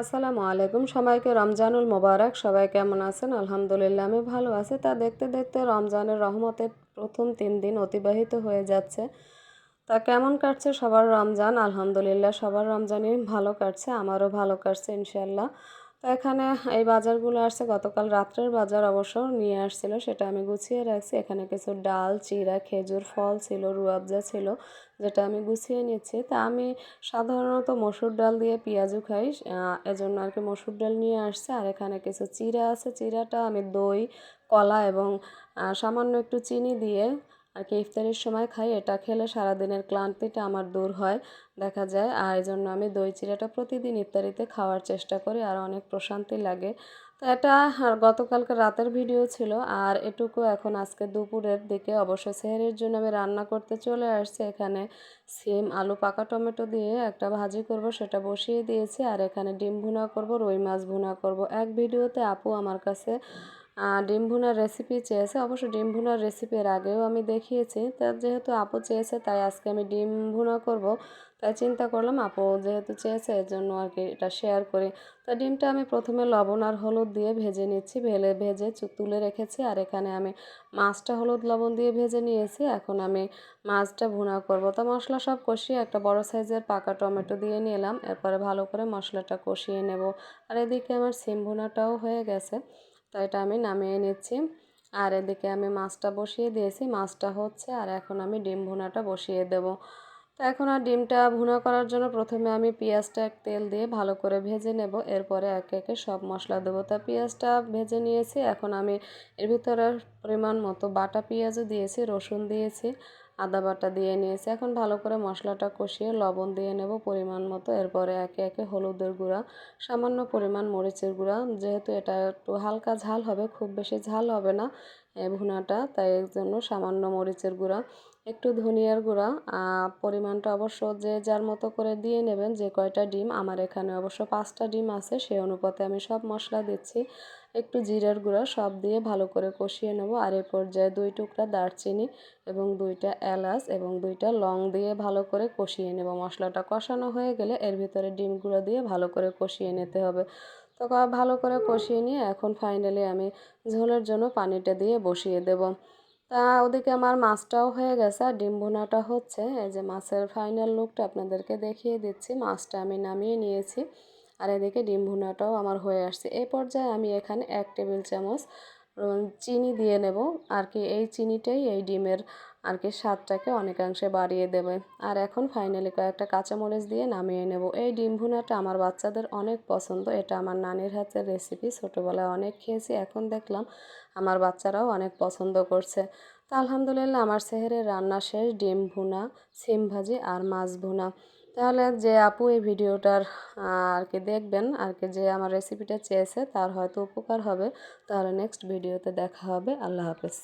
আসসালামু আলাইকুম। সবাইকে রমজানুল মোবারক। সবাই কেমন আছেন? আলহামদুলিল্লাহ, আমি ভালো আছি। তা দেখতে দেখতে রমজানের রহমতের প্রথম তিন দিন অতিবাহিত হয়ে যাচ্ছে। তা কেমন কাটছে? সবার রমজান, আলহামদুলিল্লাহ, সবার রমজানই ভালো কাটছে। আমারও ভালো কাটছে ইনশাল্লাহ তো এখানে এই বাজারগুলো আসছে, গতকাল রাত্রের বাজার অবশ্য নিয়ে আসছিল, সেটা আমি গুছিয়ে রাখছি। এখানে কিছু ডাল চিরা খেজুর, ফল ছিল রুয়াবজা ছিল, যেটা আমি গুছিয়ে নিচ্ছি। তা আমি সাধারণত মসুর ডাল দিয়ে পেঁয়াজু খাই এজন্য আর কি মসুর ডাল নিয়ে আসছে। আর এখানে কিছু চিরা আছে চিরাটা আমি দই, কলা এবং সামান্য একটু চিনি দিয়ে আর কি ইফতারির সময় খাই, এটা খেলে সারাদিনের ক্লান্তিটা আমার দূর হয়, দেখা যায়। আর এই জন্য আমি দই চিড়াটা প্রতিদিন ইফতারিতে খাওয়ার চেষ্টা করি আর অনেক প্রশান্তি লাগে। তো এটা গতকালকে রাতের ভিডিও ছিল আর এটুকু এখন আজকে দুপুরের দিকে অবশ্য সেহেরির জন্য আমি রান্না করতে চলে আসছি। এখানে সিম, আলু, পাকা টমেটো দিয়ে একটা ভাজি করব, সেটা বসিয়ে দিয়েছি। আর এখানে ডিম ভুনা করব, রুই মাছ ভুনা করব। এক ভিডিওতে আপু আমার কাছে ডিম ভুনার রেসিপি চেয়েছে। অবশ্য ডিম ভুনার রেসিপি এর আগেও আমি দেখিয়েছি। তা যেহেতু আপু চেয়েছে, তাই আজকে আমি ডিম ভুনা করব। তাই চিন্তা করলাম, আপু যেহেতু চেয়েছে এর জন্য আর কি এটা শেয়ার করি। তা ডিমটা আমি প্রথমে লবণ আর হলুদ দিয়ে ভেজে নিচ্ছি। ভেলে ভেজে তুলে রেখেছি। আর এখানে আমি মাছটা হলুদ লবণ দিয়ে ভেজে নিয়েছি। এখন আমি মাছটা ভুনা করব। তো মশলা সব কষিয়ে একটা বড় সাইজের পাকা টমেটো দিয়ে নিলাম। এরপরে ভালো করে মশলাটা কষিয়ে নেব। আর এদিকে আমার সিম ভুনাটাও হয়ে গেছে। তো এটা আমি নামিয়ে নিচ্ছি। আর এদিকে আমি মাছটা বসিয়ে দিয়েছি। মাছটা হচ্ছে আর এখন আমি ডিম ভুনাটা বসিয়ে দেব। তো এখন আর ডিমটা ভুনা করার জন্য প্রথমে আমি পেঁয়াজটা এক তেল দিয়ে ভালো করে ভেজে নেব। এরপরে একে একে সব মশলা দেবো। তা পেঁয়াজটা ভেজে নিয়েছি। এখন আমি এর ভিতরে পরিমাণ মতো বাটা পেঁয়াজও দিয়েছি, রসুন দিয়েছি। আদা বাটা দিয়ে নিয়েছি। এখন ভালো করে মশলাটা কষিয়ে লবণ দিয়ে নেব পরিমাণ মতো। এরপরে একে একে হলুদের গুঁড়া, সামান্য পরিমাণ মরিচের গুঁড়া। যেহেতু এটা একটু হালকা ঝাল হবে, খুব বেশি ঝাল হবে না ভুনাটা, তাই এর জন্য সামান্য মরিচের গুঁড়া, একটু ধনিয়ার গুঁড়া। পরিমাণটা অবশ্য যে যার মতো করে দিয়ে নেবেন, যে কয়টা ডিম, আমার এখানে অবশ্য পাঁচটা ডিম আছে, সেই অনুপাতে আমি সব মশলা দিচ্ছি। একটু জিরার গুঁড়া সব দিয়ে ভালো করে কষিয়ে নেব। আর এ পর্যায়ে দুই টুকরা দারচিনি এবং দুইটা এলাচ এবং দুইটা লং দিয়ে ভালো করে কষিয়ে নেব। মশলাটা কষানো হয়ে গেলে এর ভিতরে ডিমগুলো দিয়ে ভালো করে কষিয়ে নিতে হবে। তো ভালো করে কষিয়ে নিয়ে এখন ফাইনালি আমি ঝোলের জন্য পানিটা দিয়ে বসিয়ে দেব। তা ওদিকে আমার মাছটাও হয়ে গেছে, আর ডিম ভুনাটা হচ্ছে। এই যে মাছের ফাইনাল লুকটা আপনাদেরকে দেখিয়ে দিচ্ছি। মাছটা আমি নামিয়ে নিয়েছি। আর এদিকে ডিম ভুনাটাও আমার হয়ে আসছে। এই পর্যায়ে আমি এখানে এক টেবিল চামচ চিনি দিয়ে নেব। আর কি এই চিনিটাই এই ডিমের আর কি স্বাদটাকে অনেকাংশে বাড়িয়ে দেবে। আর এখন ফাইনালি কয়েকটা কাঁচামরিচ দিয়ে নামিয়ে নেব। এই ডিম ভুনাটা আমার বাচ্চাদের অনেক পছন্দ। এটা আমার নানির হাতের রেসিপি ছোটোবেলায় অনেক খেয়েছি, এখন দেখলাম আমার বাচ্চারাও অনেক পছন্দ করছে। তো আলহামদুলিল্লাহ, আমার সেহেরের রান্না শেষ। ডিম ভুনা, সিম ভাজি আর মাছ ভুনা। তাহলে যে আপু এই ভিডিওটার, আর কি দেখবেন, আর কি যে আমার রেসিপিটা চেয়েছে, তার হয়তো উপকার হবে। তাহলে নেক্সট ভিডিওতে দেখা হবে। আল্লাহ হাফেজ।